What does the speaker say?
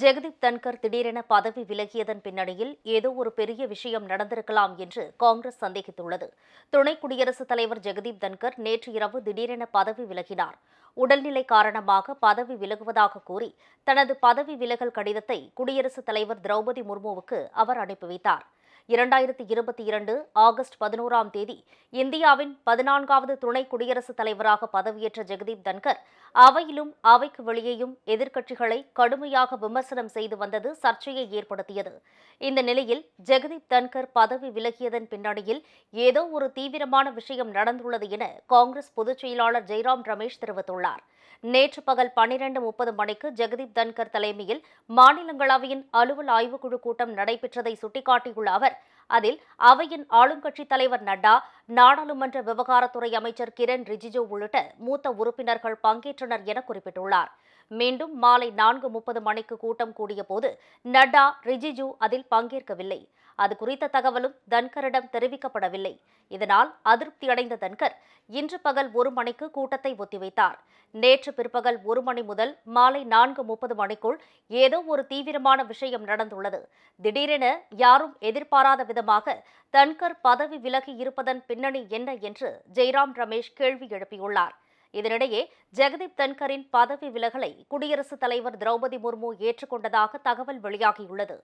ஜெகதீப் தன்கர் திடீரென பதவி விலகியதன் பின்னணியில் ஏதோ ஒரு பெரிய விஷயம் நடந்திருக்கலாம் என்று காங்கிரஸ் சந்தேகித்துள்ளது. துணை குடியரசுத் தலைவர் ஜெகதீப் தன்கர் நேற்று இரவு திடீரென பதவி விலகினார். உடல்நிலை காரணமாக பதவி விலகுவதாக கூறி தனது பதவி விலகல் கடிதத்தை குடியரசுத் தலைவர் திரௌபதி முர்முவுக்கு அவர் அனுப்பி வைத்தார். இரண்டாயிரத்தி இருபத்தி இரண்டு ஆகஸ்ட் பதினோராம் தேதி இந்தியாவின் பதினான்காவது துணை குடியரசுத் தலைவராக பதவியேற்ற ஜெகதீப் தன்கர் அவையிலும் அவைக்கு வெளியேயும் எதிர்க்கட்சிகளை கடுமையாக விமர்சனம் செய்து வந்தது சர்ச்சையை ஏற்படுத்தியது. இந்த நிலையில் ஜெகதீப் தன்கர் பதவி விலகியதன் பின்னணியில் ஏதோ ஒரு தீவிரமான விஷயம் நடந்துள்ளது என காங்கிரஸ் பொதுச் செயலாளர் ஜெய்ராம் ரமேஷ் தெரிவித்துள்ளார். நேற்று பகல் பன்னிரண்டு முப்பது மணிக்கு ஜெகதீப் தன்கர் தலைமையில் மாநிலங்களவையின் அலுவல் ஆய்வுக்குழு கூட்டம் நடைபெற்றதை சுட்டிக்காட்டியுள்ள அவர் அதில் அவையின் ஆளுங்கட்சித் தலைவர் நட்டா நாடாளுமன்ற விவகாரத்துறை அமைச்சர் கிரண் ரிஜிஜு உள்ளிட்ட மூத்த உறுப்பினர்கள் பங்கேற்றனர் என குறிப்பிட்டுள்ளார். மீண்டும் மாலை நான்கு முப்பது மணிக்கு கூட்டம் கூடியபோது நட்டா ரிஜிஜு அதில் பங்கேற்கவில்லை. அது குறித்த தகவலும் தன்கரிடம் தெரிவிக்கப்படவில்லை. இதனால் அதிருப்தியடைந்த தன்கர் இன்று பகல் ஒரு மணிக்கு கூட்டத்தை ஒத்திவைத்தார். நேற்று பிற்பகல் ஒரு மணி முதல் மாலை நான்கு முப்பது மணிக்குள் ஏதோ ஒரு தீவிரமான விஷயம் நடந்துள்ளது. திடீரென யாரும் எதிர்பாராத விதமாக தன்கர் பதவி விலகி இருப்பதன் பின்னணி என்ன என்று ஜெய்ராம் ரமேஷ் கேள்வி எழுப்பியுள்ளார். இதனிடையே ஜெகதீப் தன்கரின் பதவி விலகலை குடியரசுத் தலைவர் திரௌபதி முர்மு ஏற்றுக்கொண்டதாக தகவல் வெளியாகியுள்ளது.